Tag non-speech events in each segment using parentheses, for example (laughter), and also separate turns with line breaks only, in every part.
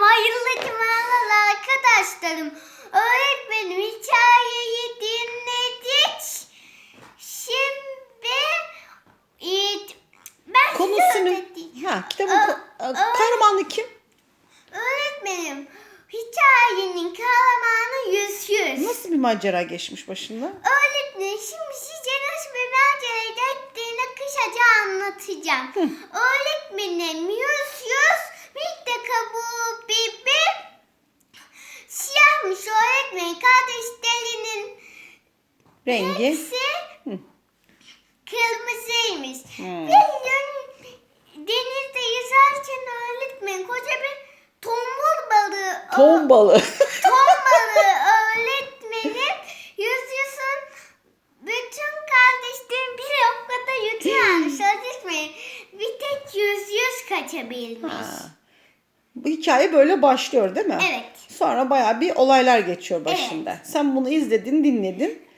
hayırlı cumalar arkadaşlarım. Öğretmenim hikayeyi dinledik. Şimdi e, ben
Konu
size
sınıf.
öğreteyim.
Ha, kitabın
Ö-
ko-
ö-
kahramanı kim?
Öğretmenim hikayenin kahramanı yüz yüz.
Nasıl bir macera geçmiş başında?
Öğretmenim şimdi size nasıl bir maceraya gittiğini kısaca anlatacağım. Öğretmenim yüz yüz bir de kabuğu bibi siyahmış öğretmenim kardeşlerinin
Rengi.
hepsi kırmızıymış.
Hmm.
Gün denizde yüzerken öğretmenim koca bir tombul balığı
Ton balığı. (laughs)
Ton balığı öğretmenim yüz yüzün bütün kardeşlerim bir noktada yutuyormuş öğretmenim. Bir tek yüz yüz kaçabilmiş.
Ha. Bu hikaye böyle başlıyor değil mi?
Evet.
Sonra bayağı bir olaylar geçiyor başında. Sen bunu izledin, dinledin.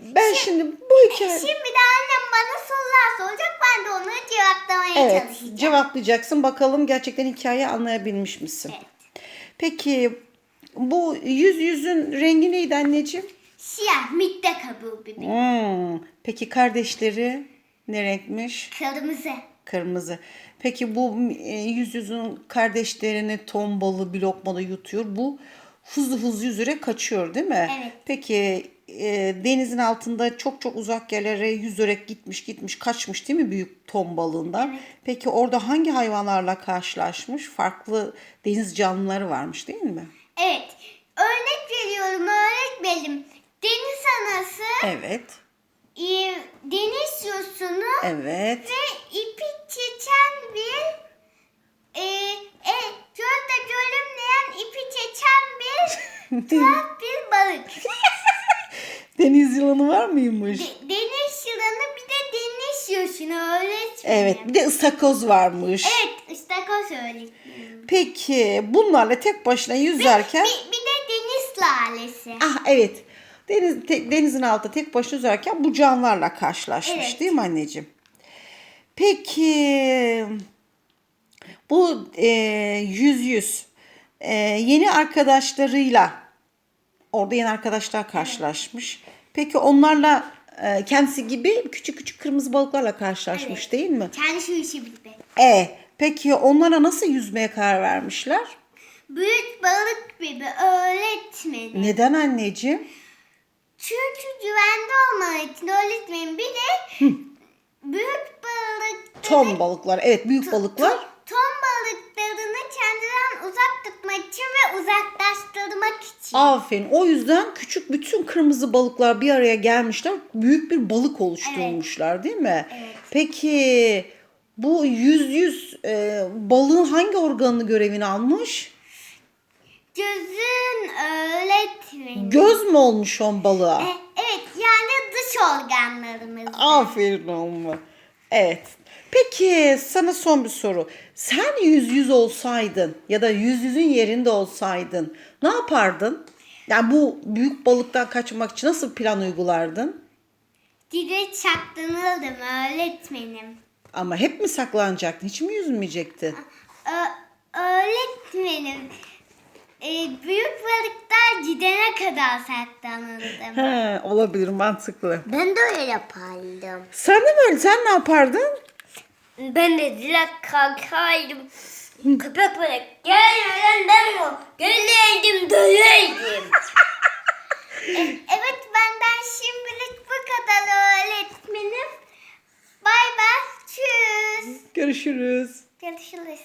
Ben şimdi bu hikaye...
Şimdi de annem bana sorular soracak ben de onu cevaplamaya
Evet,
çalışacağım.
cevaplayacaksın. Bakalım gerçekten hikayeyi anlayabilmiş misin?
Evet.
Peki bu yüz yüzün rengi neydi anneciğim?
Siyah mitte kabuğu gibi.
Hmm. Peki kardeşleri ne renkmiş?
Kırmızı.
Kırmızı. Peki bu e, yüz yüzün kardeşlerini ton balı bir lokmada yutuyor. Bu hızlı hızlı yüzerek kaçıyor değil mi?
Evet.
Peki e, denizin altında çok çok uzak yerlere yüzerek gitmiş gitmiş kaçmış değil mi büyük ton balığından?
Evet.
Peki orada hangi hayvanlarla karşılaşmış? Farklı deniz canlıları varmış değil mi?
Evet. Örnek veriyorum öğretmenim. Deniz anası
Evet.
e, deniz yosunu
Evet.
ve ipi çeken bir e, e, gölde görünmeyen ipi çeken bir (laughs) tuhaf bir balık. (laughs)
Deniz yılanı var mıymış?
De- deniz yılanı bir de deniz yosunu öğretmenim.
Evet. Bir de ıstakoz varmış.
Evet ıstakoz öğretmenim.
Peki bunlarla tek başına yüzerken
Bir, bir de deniz lalesi.
ah evet deniz te- denizin altında tek başına yüzerken bu canlılarla karşılaşmış
Evet.
değil mi anneciğim? Peki bu e, yüz yüz e, yeni arkadaşlarıyla orada yeni arkadaşlar karşılaşmış. Peki onlarla e, kendisi gibi küçük küçük kırmızı balıklarla karşılaşmış
Evet.
değil mi?
Kendi şu işi gibi.
E peki onlara nasıl yüzmeye karar vermişler?
Büyük balık gibi öğretmenim.
Neden anneciğim?
Çünkü güvende olmalı için öğretmenim. Bir de büyük balık
Ton balıklar. Evet büyük balıklar.
ton balıklarını kendinden uzak tutmak için ve uzaklaştırmak için.
Aferin. O yüzden küçük bütün kırmızı balıklar bir araya gelmişler. Büyük bir balık oluşturmuşlar değil mi?
Evet.
Peki bu yüz yüz e, balığın hangi organını görevini almış?
Gözün öğretmenim.
Göz mü olmuş on balığa?
E, evet yani dış organlarımız.
Aferin oğlum. Evet. Peki sana son bir soru. Sen yüz yüz olsaydın ya da yüz yüzün yerinde olsaydın ne yapardın? Yani bu büyük balıktan kaçmak için nasıl plan uygulardın?
Direkt çaktırıldım öğretmenim.
Ama hep mi saklanacaktın? Hiç mi yüzmeyecektin?
Ö- öğretmenim. E, büyük balıklar gidene kadar saklanırdım.
He, olabilir mantıklı.
Ben de öyle yapardım.
Sen de mi öyle? Sen ne yapardın?
Ben de direkt kalkardım. Köpek balık gelmeden ben o geleydim döleydim. (laughs) E, evet benden şimdilik bu kadar öğretmenim. Bay bay. Tschüss.
Görüşürüz.
Görüşürüz.